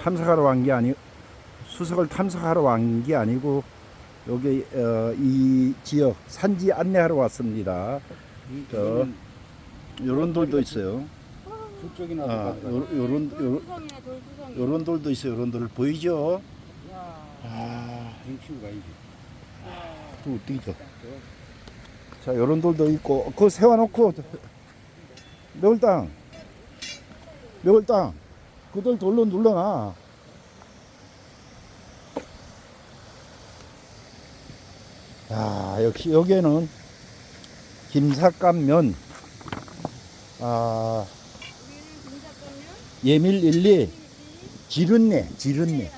탐색하러 간 게 아니 수석을 탐색하러 간 게 아니고 여기 어, 이 지역 산지 안내하러 왔습니다. 저 요런 돌도 있어요. 저쪽이나 아, 아, 요, 요런 요, 돌투성이네 돌투성이. 요런 돌도 있어요. 요런 돌 보이죠? 야. 아, 행치고 가야지. 또 어디죠? 자, 요런 돌도 있고 그거 세워 놓고 매울땅 매울땅 그돌 돌로 눌러놔. 야, 역시 여기에는 김삿감면 아. 예밀 일리 지른내 지른내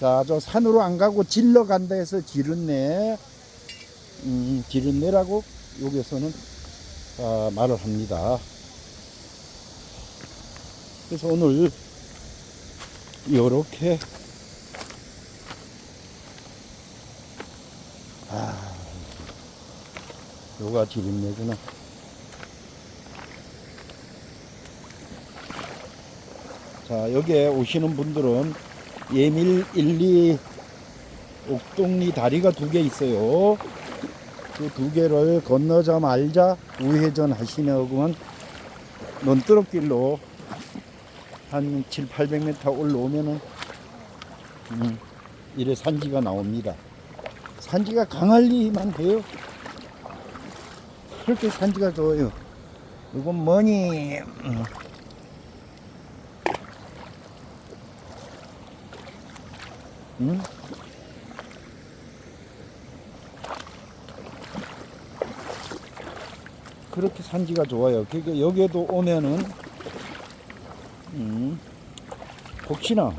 자, 저 산으로 안 가고 질러 간다 해서 지른내, 음, 지른내라고 여기서는 아, 말을 합니다. 그래서 오늘 이렇게 아, 요가 지른내구나. 자, 여기에 오시는 분들은 예밀 1, 2 옥동리 다리가 두 개 있어요. 그 두 개를 건너자 말자 우회전 하시면 논두렁길로 한 7, 800m 올라오면은 음, 이래 산지가 나옵니다. 산지가 강할리만 해요. 그렇게 산지가 좋아요. 이건 뭐니? 음. 응? 그렇게 산지가 좋아요. 그러니까 여기에도 오면은 음, 혹시나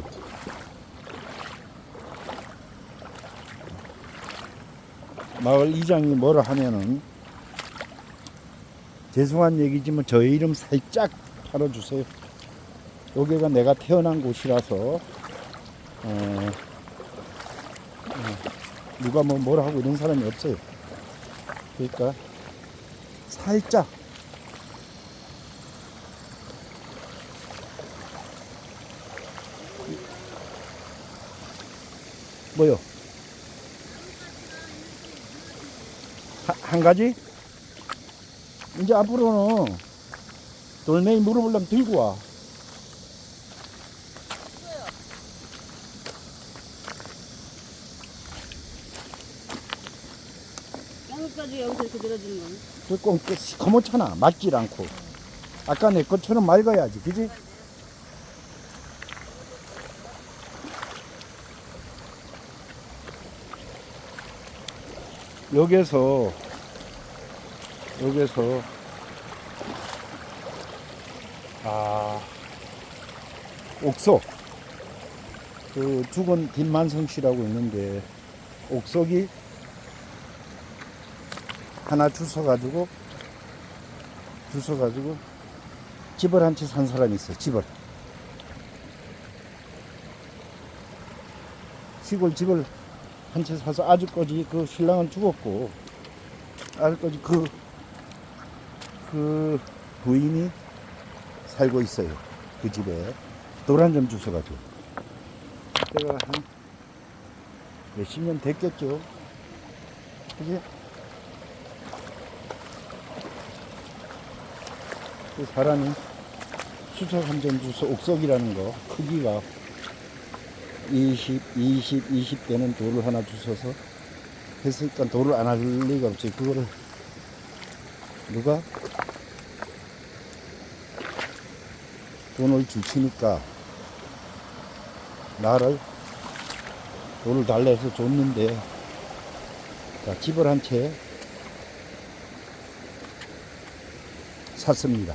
마을 이장이 뭐라 하면은 죄송한 얘기지만 저희 이름 살짝 팔아주세요. 여기가 내가 태어난 곳이라서 어, 어, 누가 뭐 뭐라 하고 이런 사람이 없어요. 그러니까 살짝 뭐요? 하- 한 가지? 이제 앞으로는 돌멩이 물어보려면 들고 와. 여기까지 여기서 이렇게 늘어지는 거네. 그꼭 시커멓잖아. 맞질 않고. 아까 내 것처럼 맑아야지. 그지? 여기서 여기서. 아 옥석. 그 죽은 김만성 씨라고 있는데 옥석이 하나 주워가지고 주워가지고 집을 한 채 산 사람이 있어 집을. 시골 집을 한 채 사서 아주까지 그 신랑은 죽었고 아주까지 그, 그 부인이 살고 있어요. 그 집에 돌한점 주워가지고. 때가 한 몇십 년 됐겠죠. 그지? 그 사람이 수석 한점 주서 옥석이라는 거 크기가 20, 20, 20대는 돌을 하나 주셔서 했으니까 돌을 안 할 리가 없지. 그거를 누가 돈을 주치니까 나를 돈을 달라 해서 줬는데 자, 집을 한 채 샀습니다.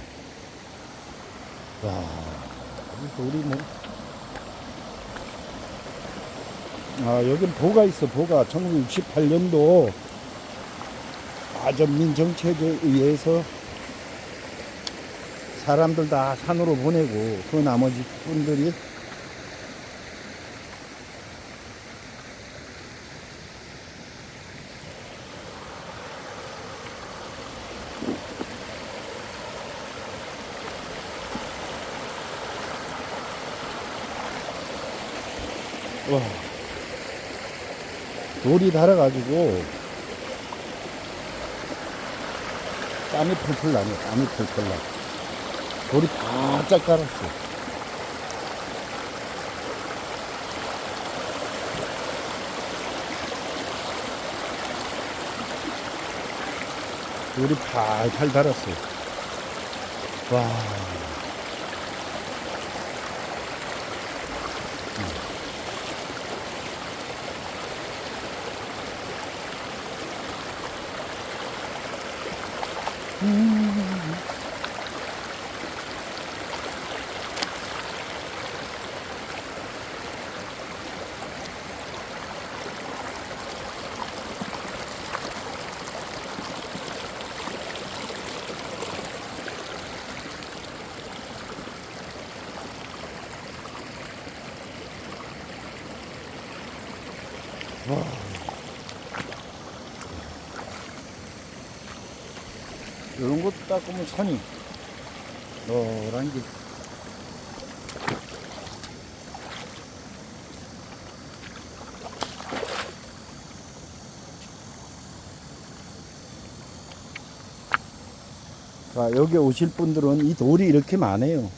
와, 이 돌이 뭐. 아, 여긴 보가 있어, 보가. 1968년도 아전민 정책에 의해서 사람들 다 산으로 보내고 그 나머지 분들이 와. 돌이 달아가지고 땀이 풀풀 나네. 땀이 풀풀 나. 돌이 바짝 달았어. 돌이 팔팔 달았어. 와. 이 닦으면 산이 노란 게 자, 여기 오실 분들은 이 돌이 이렇게 많아요.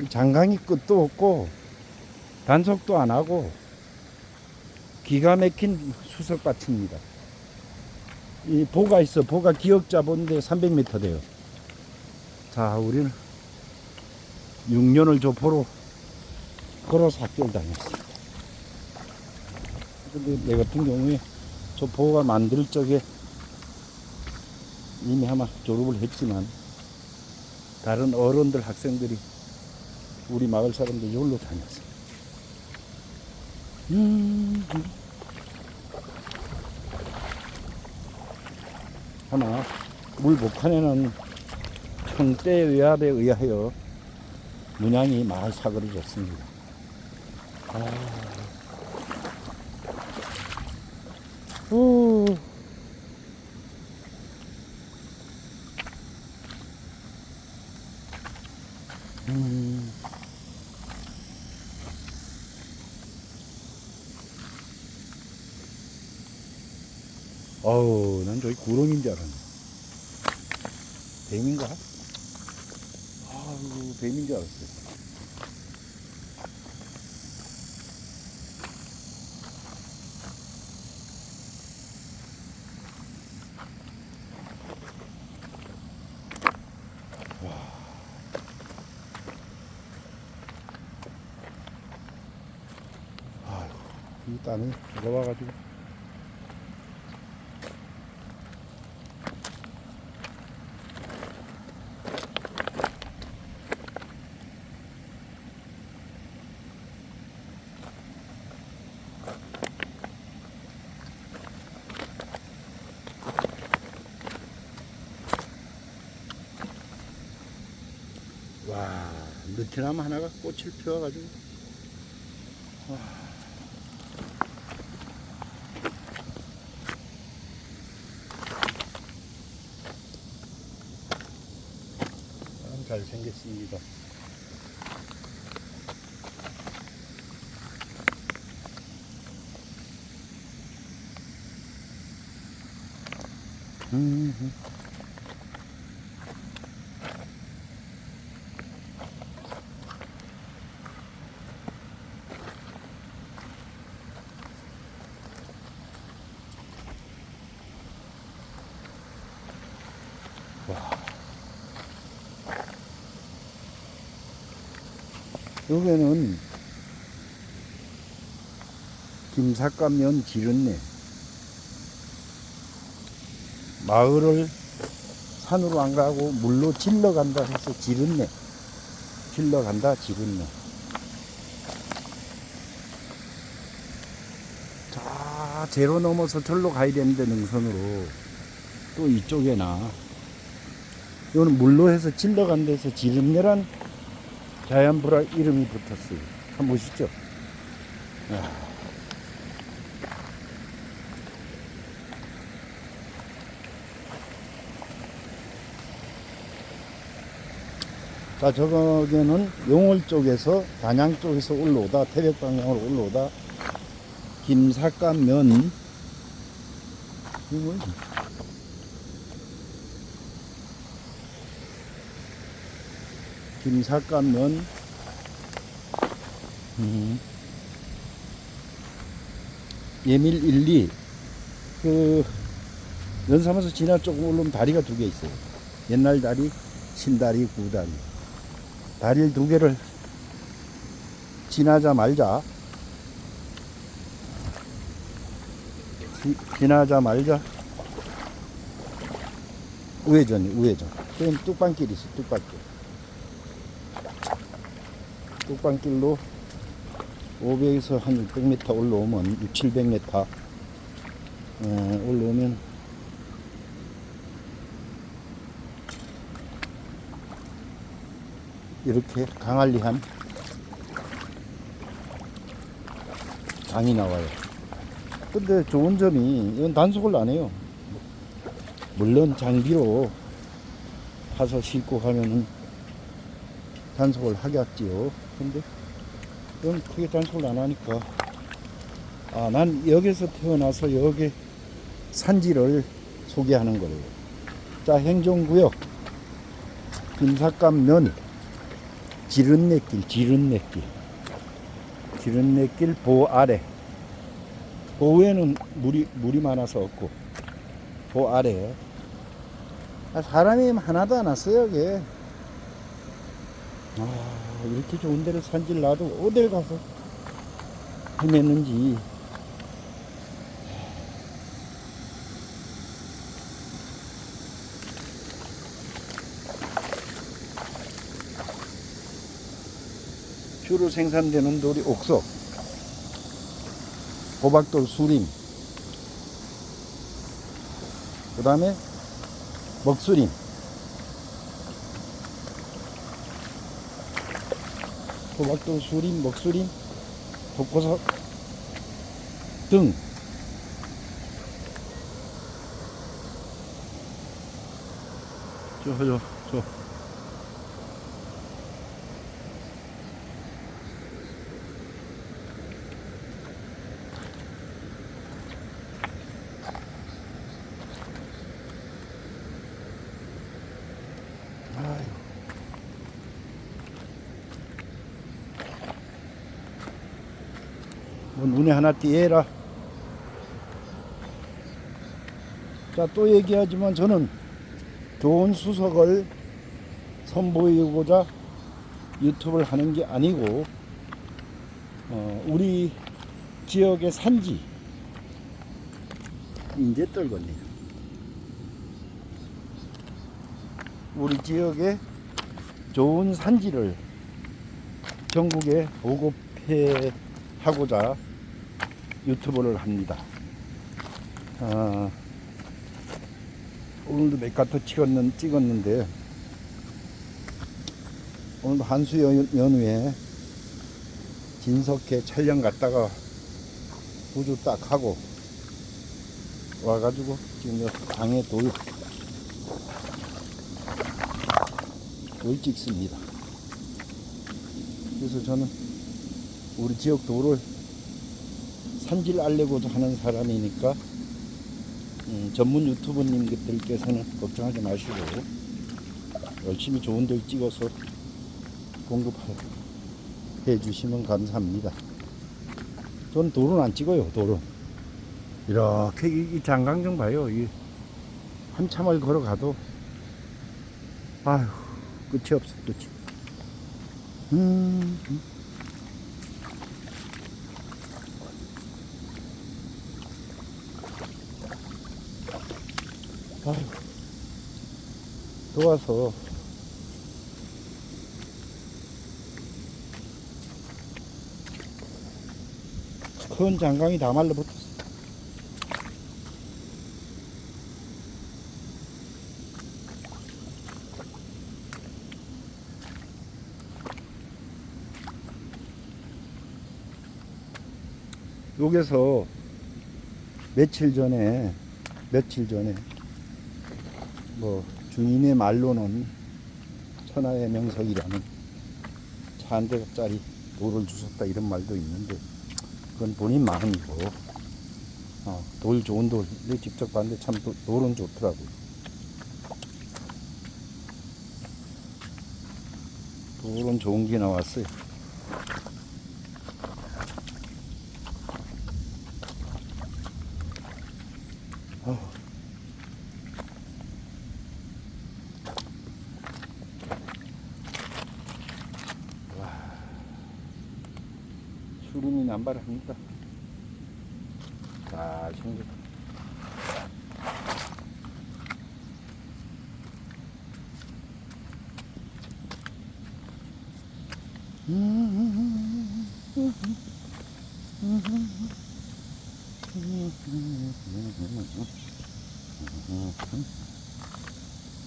이 장강이 끝도 없고 단속도 안 하고 기가 막힌 수석밭입니다. 이 보가 있어. 보가 기억자 본데 300m 돼요. 자, 우리는 6년을 조포로 걸어서 학교를 다녔어. 근데 내 같은 경우에 저 보가 만들 적에 이미 아마 졸업을 했지만 다른 어른들 학생들이 우리 마을 사람들 여기로 다녔어. 음. 하나 물 복판에는 평대 외압에 의하여 문양이 마을 사그러졌습니다. 아. 후. 음. 어우, 난 저기 구렁인 줄 알았네. 뱀인가? 아유, 뱀인 줄 알았어요. 와. 아유, 이 땀이 들어와가지고. 와, 느티나무 하나가 꽃을 피워가지고. 와. 참 잘생겼습니다. 음, 여기는 김삿감면 지른내 마을을 산으로 안 가고 물로 질러 간다 해서 지른내 질러 간다 지른내 자 제로 넘어서 절로 가야 되는데 능선으로 또 이쪽에나. 이거는 물로 해서 질러 간 데서 지른내란 자연불화 이름이 붙었어요. 참 멋있죠? 야. 자, 저거는 용월 쪽에서 단양 쪽에서 올라오다 태백 방향으로 올라오다 김삿갓면 이거 뭐지? 김삿갓면 음. 예밀 1, 2. 그, 연삼에서 지나 조금 올라오면 다리가 두 개 있어요. 옛날 다리, 신다리, 구다리. 다리를 두 개를 지나자 말자. 지, 지나자 말자. 우회전이, 우회전. 그럼 뚝방길이 있어, 뚝방길. 뚝방길로 500에서 한 600m 올라오면 6, 700m 어, 올라오면 이렇게 강한리한 강이 나와요. 근데 좋은 점이 이건 단속을 안 해요. 물론 장비로 파서 싣고 가면은 단속을 하겠지요. 근데 그건 크게 단속을 안 하니까. 아 난 여기서 태어나서 여기 산지를 소개하는 거예요. 자 행정구역. 김삿갓면 지른내길 지른내길. 지른내길 보 아래. 보에는 물이 물이 많아서 없고. 보 아래 아, 사람이 하나도 안 왔어요 여기 아, 이렇게 좋은 데를 산질 놔도 어딜 가서 헤맸는지. 주로 생산되는 돌이 옥석, 호박돌 수림, 그 다음에 먹수림, 호박돌 수림, 먹수림, 독고석 등 저, 저, 저. 눈에 하나 띄해라. 자, 또 얘기하지만 저는 좋은 수석을 선보이고자 유튜브를 하는 게 아니고, 어, 우리 지역의 산지, 이제 떨거네요. 우리 지역의 좋은 산지를 전국에 보급해 하고자 유튜브를 합니다. 아, 오늘도 몇 가트 찍었는, 찍었는데, 오늘도 한수 연- 연휴에 진석회 촬영 갔다가 구주 딱 하고 와가지고 지금 강에 돌, 돌 찍습니다. 그래서 저는 우리 지역 도를 산질 알려고자 하는 사람이니까 음, 전문 유튜버님들께서는 걱정하지 마시고 열심히 좋은 데를 찍어서 공급해 주시면 감사합니다. 전 돌은 안 찍어요, 돌은. 이렇게 이, 이 장강 좀 봐요. 이 한참을 걸어가도 아휴 끝이 없어 끝이. 음. 아휴, 더워서 큰 장강이 다 말라붙었어. 여기서 며칠 전에 며칠 전에 뭐 주인의 말로는 천하의 명석이라는 차 한 대짜리 돌을 주셨다 이런 말도 있는데 그건 본인 마음이고 어, 돌 좋은 돌내 직접 봤는데 참 도- 돌은 좋더라고요. 돌은 좋은 게 나왔어요 어. 남발합니다. 잘 생겼.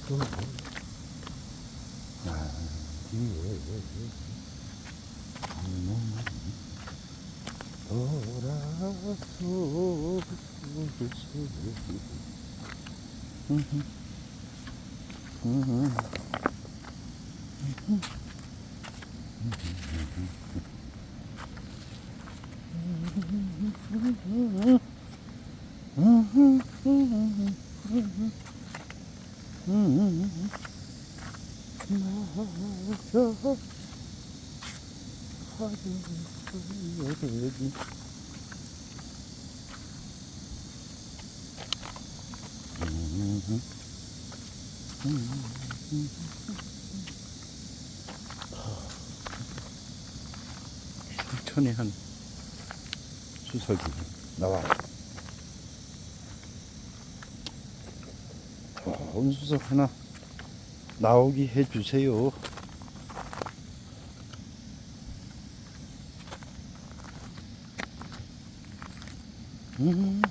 돌아 서 나서 하루를 천에 한 수석이 나와. 어, 수석 하나 나오게 해주세요. 음.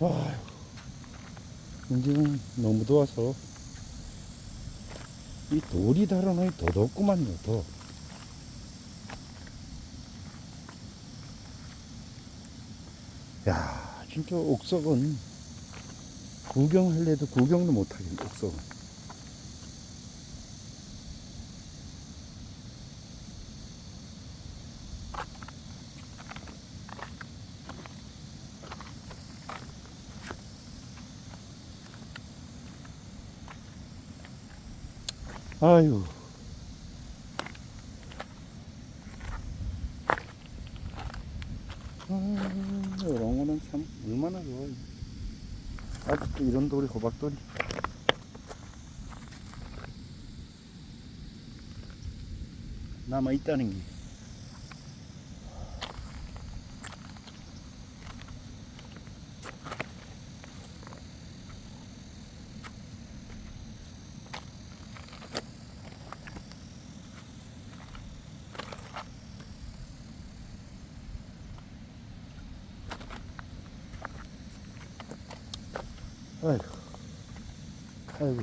와, 이제는 너무 더워서 이 돌이 달아놓이 더 덥구만요, 더. 야, 진짜 옥석은 구경할래도 구경도 못하겠네, 옥석은. 아유. 아, 이런 거는 참 얼마나 좋아요. 아직도 이런 돌이 호박돌이. 남아 있다는 게. 아이고, 아이고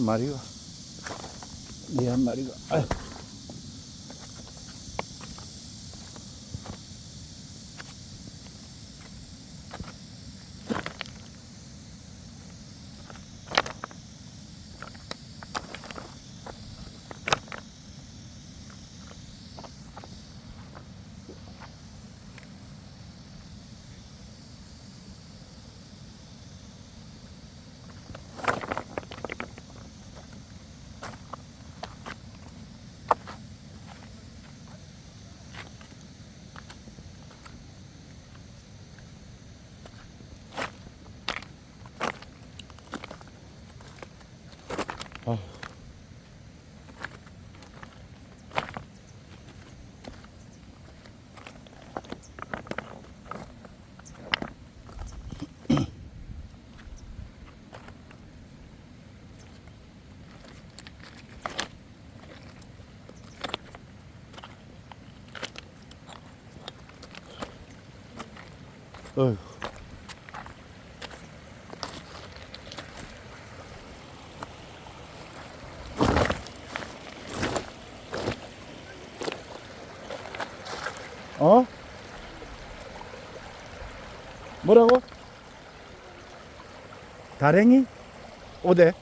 한 마리가 내한 마리가 아유. 어휴. 어? 뭐라고? 다랭이? 오대?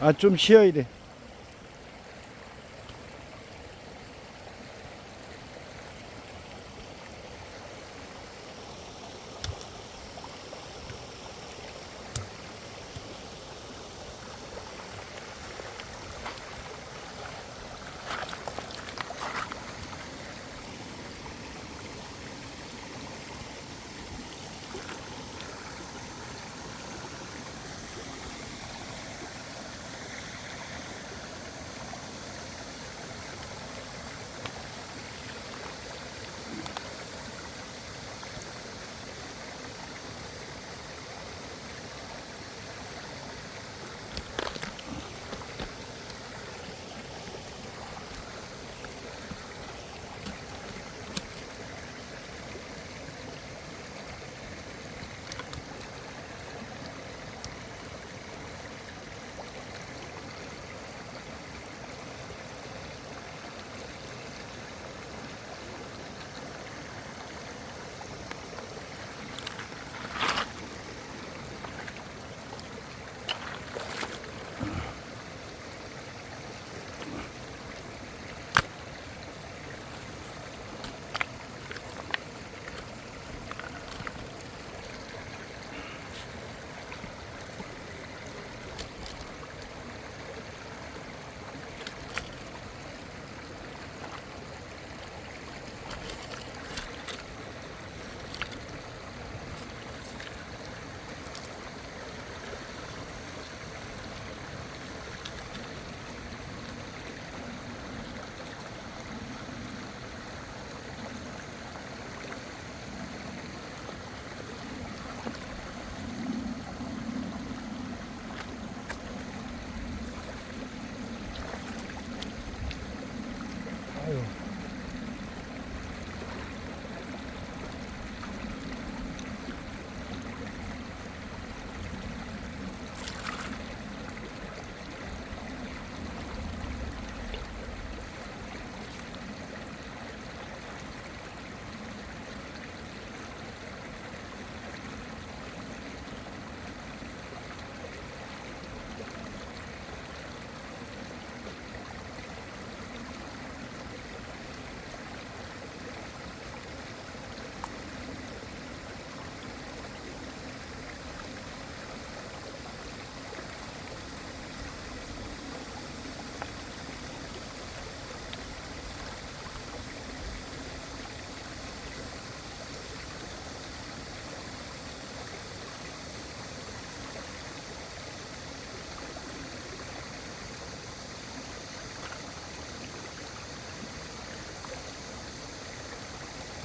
아, 좀 쉬어야 돼.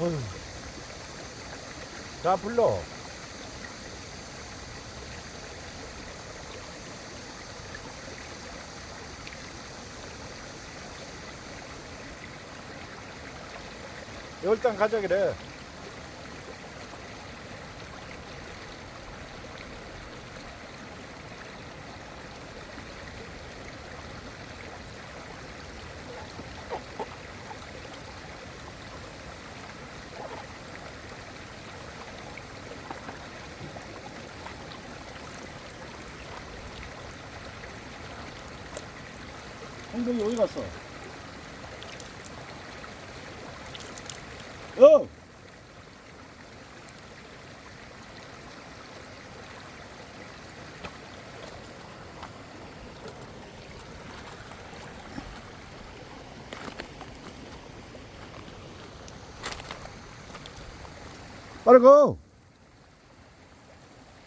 어휴. 자, 불러. 열단 가자 그래. 홍동이 어디 갔어? 어! 빨리 고!